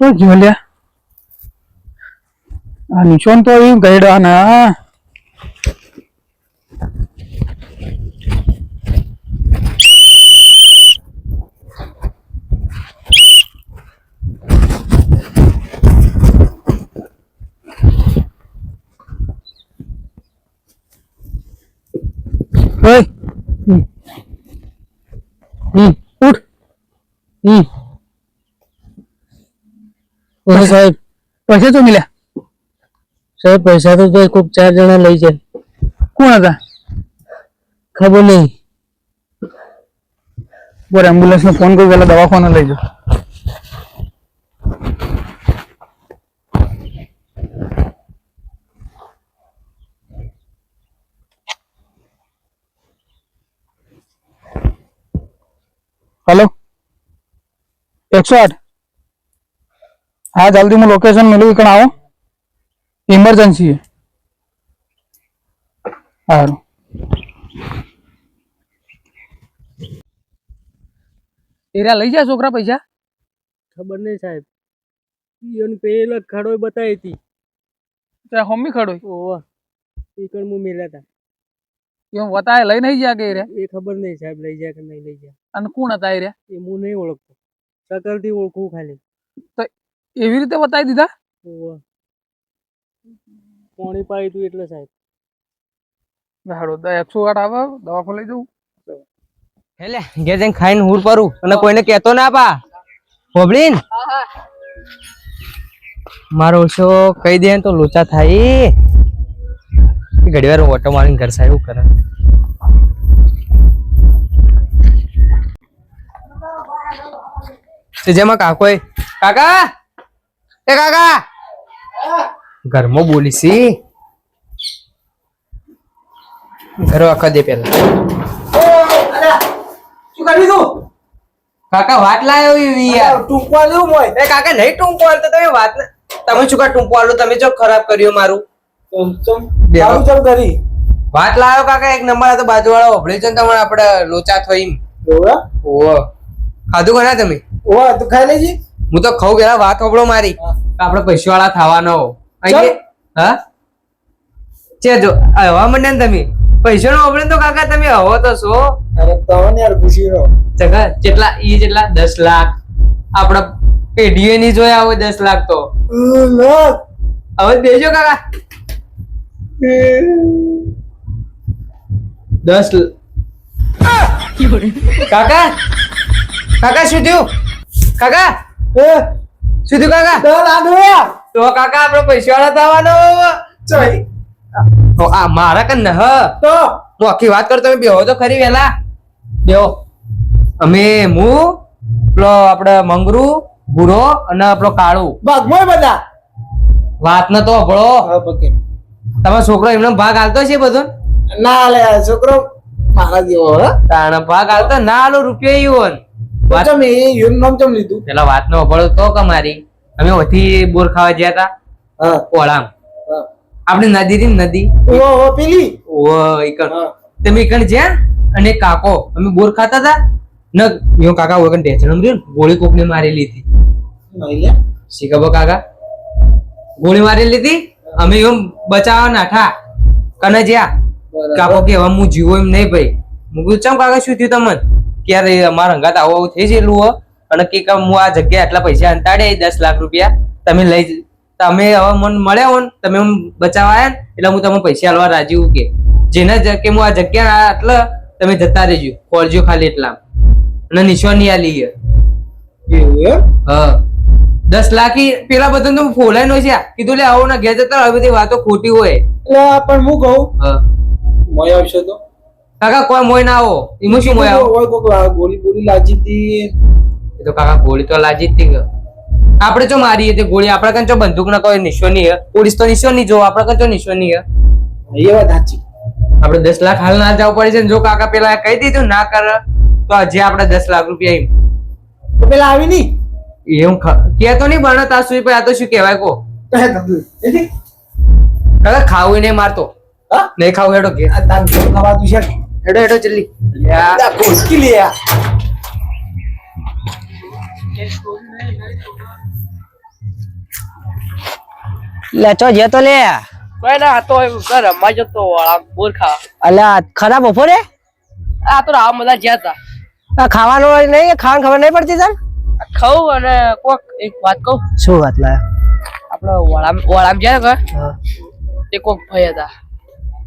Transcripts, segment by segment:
શું ગયો લ્યા આ નિશાન તો આવ્યું ગયડા ના ઉઠ. હમ. ઓહ સાહેબ. પૈસા તો મિલ્યા સાહેબ પૈસા તો કોક ચાર જણા લઈ જાય કોણ હતા? ખબર નહીં. બોર એમ્બ્યુલન્સ નો ફોન કરી પેલા દવાખાને લઈ જાઓ. હેલો? એકસો આઠ? હા જલ્દી હું લોકેશન મેળવી કણ આવો. ઇમરજન્સી છે સારું એરા લઈ જા છોકરા પૈસા. ખબર નહીં સાહેબ. ઈયોન પેલો ખડો બતાવી હતી. તે હોમી ખડો ઓહ. એ કણ મેલા તા. એમ વતાય લઈ નહીં જાય કે એરા એ ખબર નહીં સાહેબ લઈ જાય કે નહીં લઈ જાય અને કોણ હતા એરા એ હું નહીં ઓળખતો. શકલથી ઓળખું ખાલી. એવી રીતે બતાવી દીધા? પાણી પાઈ તું એટલે સાહેબ. હાડો એકસો આઠ આવે દવાખાને લઈ જવું. એટલે ઘેર જઈને ખાઈને હુર પરું અને કોઈને કહેતો ના પા હોબળીન? મારો ઓછો કહી દે તો લોચા થાય. ઘડી વાર ઓટો મારીને ઘર સાહેબ એવું કરે. જેમાં કાકો એ કાકા! એ કાકા! ઘરમાં બોલી સી ઘરો આખા દે પેલા. શું કરી તું કાકા વાત લાયો એવી યાર. ટૂંકવા લેવું મોય એ કાકા નહીં ટૂંકવા તો તમે વાત તમે શું કા ટૂંકવા લો તમે જો ખરાબ કર્યું મારું. આવું ચમ કરી? વાત લાયો કાકા એક નંબર આ તો બાજુવાળા ઓભળી છે તમારે આપણે લોચા થઈ ઓવા ઓવા ખાધું ઘણા તમે? ઓહ તું ખાઈ લેજી. હું તો ખઉ પેલા વાત ઓભળો મારી. આપડે પૈસા વાળા થવાનો. હા? છે જો હવા મંડ્યા ને તમે પૈસા નો તો કાકા તમે હવો તો છો. અરે તો યાર ખુશી રહો. જગા જેટલા ઈ જેટલા દસ લાખ. આપડા પેઢીએ ની જોયા હોય દસ લાખ તો. હવે દેજો કાકા. દસ લ- કાકા કાકા શું થયું? કાકા થયું કાકા? તો કાકા આપડે પૈસા વાળા થવાનો તો આ મારા કન હ. તો? હું આખી વાત કરું તમે બેહો તો ખરી વેલા. બેહો. અમે હું પેલો આપડે મંગરુ ભૂરો અને આપણો કાળુ. ભાગમાં બધા. વાત ન તો અભળો તમે છોકરો એમનો ભાગ હાલતો છે બધો? ના લે છોકરો મારા જેવો હે. તાણ ભાગ હાલતો ના આલો રૂપિયો ઈવો ને. વાત ચમ એ યુન નામ ચમ લીધું? પેલા વાત નો હભળો તો કમારી અમે ઓથી બોર ખાવા ગયા હતા હા. ઓળામ. આપણી નદી હતી નદી? ઓ ઓ પેલી? ઓ ઈકણ. તમે ઈકણ જ્યાં? અને કાકો. અમે બોર ખાતા હતા ન યો કાકા ઓગણ ટેન્શન સમજ્યું ને? ગોળી કોકને મારી લીધી શીખબો કાકા? ગોળી મારી લીધી અમે એમ બચાવવા નાઠા કને જ્યાં? કાકો કે હવે હું જીવો એમ નહીં ભાઈ. કીધું ચમ કાકા શું થયું તમને? કે યાર અમારા હંગાત આવો થઈ ગયેલું હોય અને કે હું આ જગ્યાએ આટલા પૈસા અંતાડે દસ લાખ રૂપિયા તમે લઈ તમે હવે મને મળ્યા હો તમે એમ બચાવવા આવ્યા ને એટલે હું તમને પૈસા આલવા રાજી હું કે. જેના કે હું આ જગ્યા આટલા તમે જતા રહેજો ખોલજો ખાલી એટલા. અને નિશાની આલી હા. દસ લાખ પેલા બધા તો ફોલાય નો છે. કીધું લે આવો ના ઘેર જતા હવે બધી વાતો ખોટી હોય. એટલે પણ હું કહું? હા. મોય આવશે તો? કાકા કોઈ મોય ના આવો. એમાં શું મોય આવો. લા- ગોળી બોલી લાજી હતી. એ તો કાકા ગોળી તો લાજી હતી. કે. આપણે જો મારીએ તે ગોળી આપણે કન ચો બંદૂક ન કોઈ નિશાની હે પોલીસ તો નિશાની જો આપણા કન ચો નિશાની હે એ વાત સાચી. આપણે દસ લાખ હાલ ના જવું પડે છે જો કાકા પેલા કહી દીધું ના કર તો આજે આપણે દસ લાખ રૂપિયા એમ. તો પેલા આવી ની એવું કેતો નહીં બને ત્યાં સુધી આ તો શું કહેવાય કો? કાકા ખાવું નહીં મારતો. નહીં ખાવું હેડો ઘેર. આ તાન છે? કે? હેડો હેડો જલ્દી. યા. આ કોસકી લે આ. લે ચો જે તો લે. કોઈ ના તો રમવા જતો વાળા બોરખા અલ્યા ખરા બપોરે આ તો રાવ બધા જ્યાં હતા. આ ખાવાનું નહીં ખાવાનું ખબર નહીં પડતી તને? ખાઉં અને કોક એક વાત કહું? શું વાત લા? આપડે વળામ વળામ જ્યાં તે કોક ભાઈ હતા.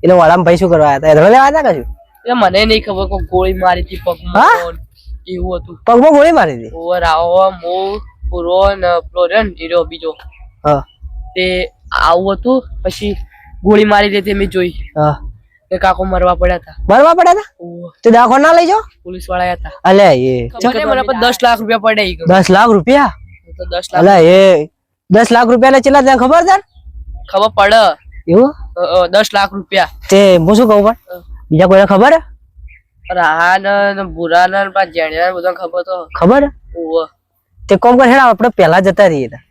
એટલે વડામાં ભાઈ શું કરવા આવ્યા હતા? લેવા હતા કશું એ મને નહીં ખબર કોઈ ગોળી મારી હતી? પગમાં એવું હતું. પગમાં ગોળી મારી હતી? ઓર આવો મો પૂરો ને ફ્લોરન હીરો બીજો. હા. તે આવું હતું પછી ગોળી મારી લેતી મેં જોઈ. હા. તે કાકો મરવા પડ્યા હતા. મરવા પડ્યા હતા? તે દવાખાના ના લઈ જાઓ. પોલીસવાળા હતા. અલે એ. ખબર મને પર દસ લાખ રૂપિયા પડે દસ લાખ રૂપિયા? તો દસ લાખ અલે એ. દસ લાખ રૂપિયા ને ચેલા ત્યાં ખબર છે? ખબર પડે. એવું? દસ લાખ રૂપિયા. તે હું શું કહું પણ? બીજા કોઈને ખબર હે? રાહા ને ભૂરા ને પેલા જેણિયા ને બધા ખબર તો ખબર? ઓવ. તે કોમ કર હેડા આપણે પહેલા જતા રહીએ તા.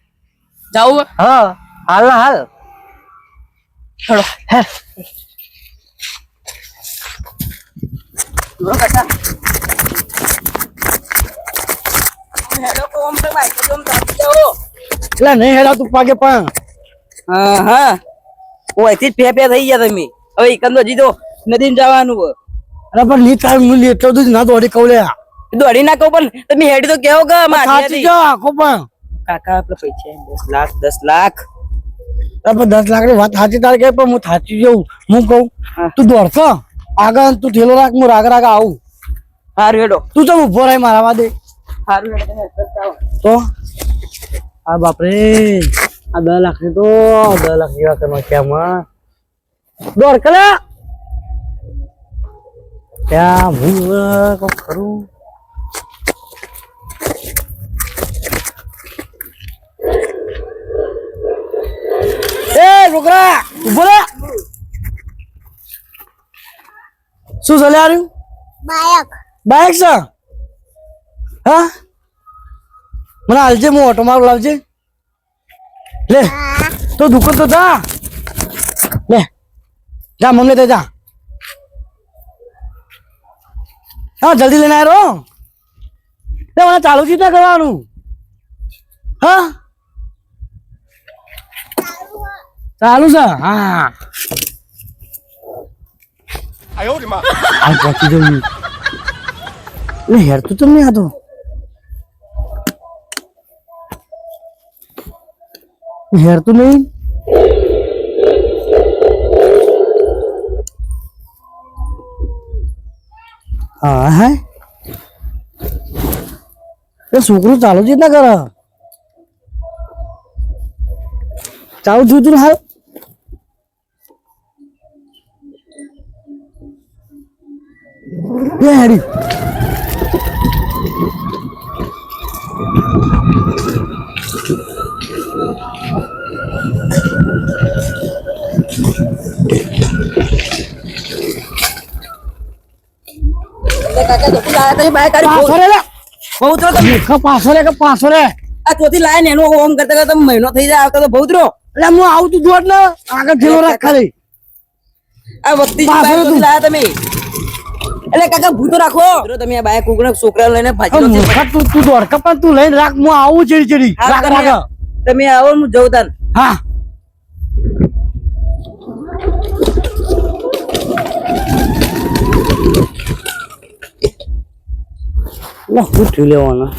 જાવ હે? હા હાલ ના હાલ હેડો. હે એટલે નહીં હેડા તું પાકે પણ હા હા અહીંથી જ પે પે થઈ ગયા તમે હવે એકંદો જીતો નદી જવાનું. અરે પણ ની તાર મુ એટલો જ ના દોડી કહું લે. દોડી નાખો પણ તમે હેડી તો કેવો કે મારી સાચી હતી. જો આખો પણ. કાકા આપણે પૈસા દસ લાખ દસ લાખ. અરે પણ દસ લાખની વાત સાચી તારે કે પણ હું સાચી જવું હું કહું તું દોડતો આગળ તું ઠેલો રાખ હું રાગ રાગ આવું. હારું હેડો. તું તો ઊભો રહી મારા વાદે. સારું હેડો જાઓ. તો? આ બાપરે. આ દસ લાખની તો દસ લાખ જેવા કરવા કેમ દોડ કરે ત્યાં હું કોક કરું એ છોકરા ઊભો રે. શું ચાલે આવ્યું બાયક. બાયક છે? હા? મને હાલજે હું ઓટો મારું લાવજે લે તો દુકાન તો જા. લે જા મમ્મી તો જા. હા જલ્દી લઈને આવ્યો લે મને ચાલુ ચીજ ના કરવાનું. હા? ચાલુ છે? હા. આ પહોંચી જવું એટલે હેર તમને હતો હેર તો નહીં? હા હે એ છોકરું ચાલુ જ ના કરે ચાલુ થયું તું ને હાલ લે હેડી લાયા બાય પાછો રે બહુ તો તમે. પાછો રે કે પાછો રે આ ચોથી લાયા ને એનો ઓમ કરતા કરતા મહિનો થઈ જાય આવતા તો બહુ એટલે હું આવું તું જોડ ને. આગળ ઠેલો રાખ ખાલી. આ વખતે લાયા તમે. એટલે કાકા ભૂતો રાખો. તમે આ બાય કુકડા છોકરા લઈને ભાજી તું તું દોડકા પણ તું લઈને રાખ હું આવું ચડી ચડી રાખ રાખ. તમે આવો હું જઉં તાન. હા. લા હું થયું લેવાના.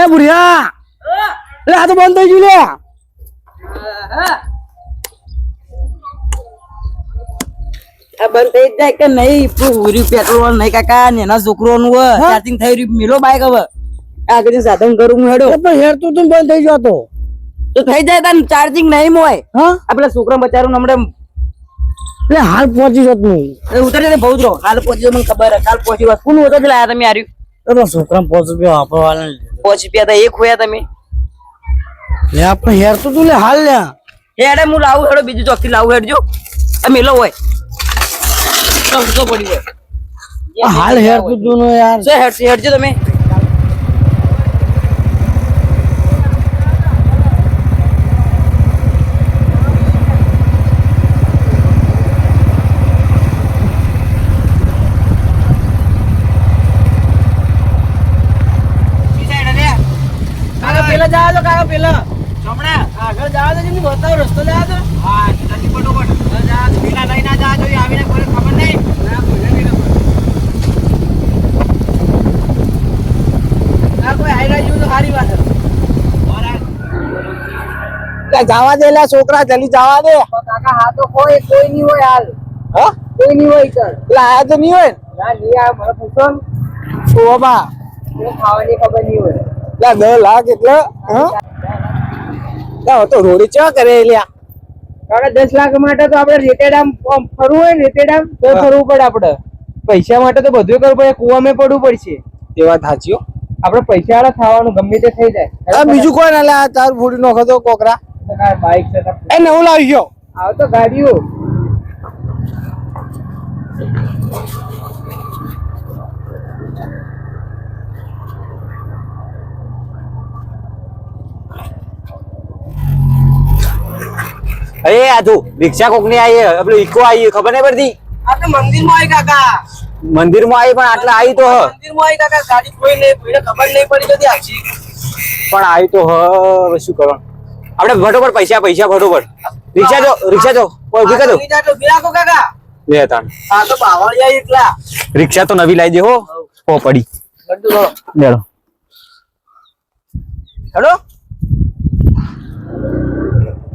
એ બુઢિયા! લે આ તો બંધ થઈ ગયું લે. આ બંધ થઈ જાય કે નહીં? ઉર્યું પેટ્રોલ નહીં કાકા? ને એના છોકરોનું ચાર્જિંગ થઈ રહ્યું મેલો બાઈક હવે. આગળ સાધન કરું હું હેડો. પણ હેર તું તું બંધ થઈ ગયો તો થઈ જાય તાન ચાર્જિંગ નહીં મોય હા? આપડે છોકરા બચારું હમણાં એટલે હાલ પહોંચી જત નહીં ઉતરી જાય બહુ હાલ પહોંચી મને ખબર કાલ પહોંચી વાત કોનું હતો લાયા તમે આર્યું તો છોકરા પાંચ રૂપિયા વાપરવાના પહોંચી પ્યા તા એક ખોયા તમે. લે આપણે હેર તો તું લે હાલ લે. હેડે હું લાવું હેડો બીજું ચોકથી લાવું હેડજો. આ મેલો હોય. તો પડી જાય. હાલ હેર તો તું તો કાયો પેલા. ચમડા આગળ જાવ તો ને બતાવ રસ્તો જવા દે હા જલ્દી ફટોફટ. જા પેલા લઈને જા જોઈએ આવીને કોઈ ખબર નહીં. ના કોઈ નહીં ખબર સારી વાત જવા દે છોકરા જલી જવા દે. કાકા હા તો કોઈ કોઈ નહીં હોય હાલ. હા? કોઈ નહીં હોય સર એટલે આયા તો નહીં હોય ના? નહીં આ મને પૂછો ને. ખાવાની ખબર નહીં હોય. લે દસ લાખ એટલે હા? તો રોડી ચા કરે લ્યા. દસ લાખ માટે તો આપણે રેટેડ આમ આમ ફરવું હોય ને રેટેડ તો ફરવું પડે આપણે. પૈસા માટે તો બધું કરવું પડે કુવામાં પડવું પડશે. એવા વાત સાચી આપણે પૈસા વાળા થવાનું ગમે તે થઈ જાય. બીજું કોઈ ના લે આ તાર ફૂટી નાખો તો કોકરા. બાઈક છે એ નવું લાવી ગયો. આવ તો ગાડીઓ. અરે આ તું રિક્ષા કોકની આવી આપડે ઇકો આવી ખબર નહીં પડતી? આ તો મંદિરમાં આવી કાકા. મંદિરમાં આવી પણ આટલા આવી તો હ. મંદિરમાં આવી કાકા ગાડી કોઈ નહીં કોઈને ખબર નહીં પડી જતી આજી પણ આવી તો હ શું કરવાનું? આપણે ફટોફટ પૈસા પૈસા ફટોફટ. રિક્ષા જો રિક્ષા જો કોઈ ઊભી કરો બિરાકો કાકા. લે તાણ આ તો બાવળિયા એકલા. રિક્ષા તો નવી લાવી દે હો ઓ પડી. બધું હેડો આ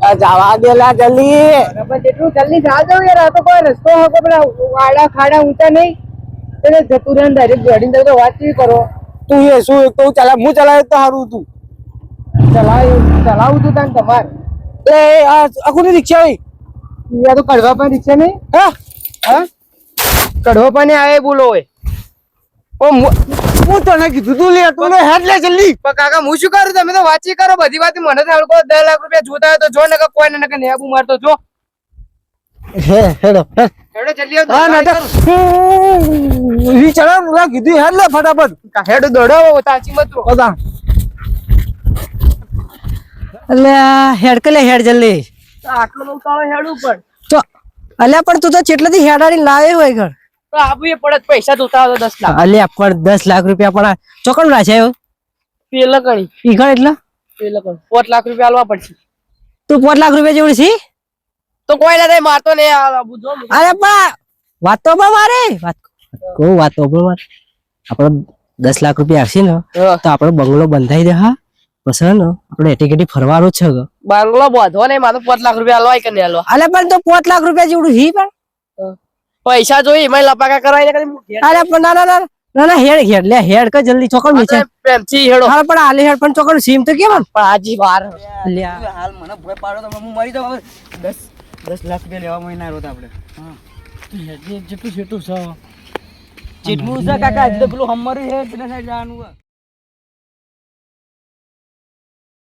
જવા દેલા જલ્દી. જેટલું જલ્દી જાજો યાર આ તો કોઈ રસ્તો હકો પણ આડા ખાડા ઊંચા નહીં. એટલે જતું રહે ડાયરેક્ટ ગાડી તો વાત કરો? તું એ શું તો ચલા હું ચલાવે તો સારું તું ચલાવ ચલાવું તું તાન તમાર. એ આ આખું રિક્ષા હોય? યા તો કડવા પણ રિક્ષા નહીં. હા? હા? કડવા પણ આવે બોલો હોય. હું તને કીધું તું લે તું લે હેડ લે જલ્દી. પણ કાકા હું શું કરું? તમે તો વાંચી કરો બધી વાત મને તો દસ લાખ રૂપિયા જોતા હોય તો જો ને કોઈ ને કે નેબુ મારતો જો. હે હેડો હેડો જલ્દી આવો, હા નાટક. ઈ ચલા મુલા કીધું હેડ લે ફટાફટ. હેડો દોડો તાચી મત રો બધા. એટલે હેડ કે લે હેડ જલ્દી. આટલો બહુ તાળો હેડું પણ તો અલ્યા પણ તું તો ચેટલાથી હેડાડી લાવે હોય ઘર. તો આબુ એ પડત પૈસા જોતા હોય દસ લાખ. અલ્યા પણ દસ લાખ રૂપિયા પણ ચોકણ રાખ્યા પેલા કણી ઈ ઘર એટલે? પેલા કણી પાંચ લાખ રૂપિયા આલવા પડશે. તું પાંચ લાખ રૂપિયા જેવડી છે? તો કોઈ ના થાય મારતો નહીં આબુ જો અરે પણ વાત તો મારે. વાત કહું વાત તો મારે. આપણે દસ લાખ રૂપિયા આવશે ને તો આપણો બંગલો બંધાઈ દે હા? પછી ને આપણે ફરવાનું છે બંગલો બાંધવો નહીં મારે પાંચ લાખ રૂપિયા આલવા કે નહીં આલવા? અલે પણ તો પાંચ લાખ રૂપિયા જેવડું હી પણ. પૈસા જોઈ એમાં લપાકા કરાવી ને અરે પણ ના ના ના ના હેડ હેડ લે હેડ કે જલ્દી ચોકડ નીચે. પ્રેમથી હેડો. હા પણ આલે હેડ પણ ચોકડ સીમ તો કેમ પણ આજી વાર. લે. હાલ મને ભય પાડો તો હું મરી જાવ 10 10 લાખ રૂપિયા લેવા મહિના રોત આપણે. જેટલું જેટલું છે. જેટલું છે કાકા એટલે પેલું હમરું છે પેલા સાઈડ જવાનું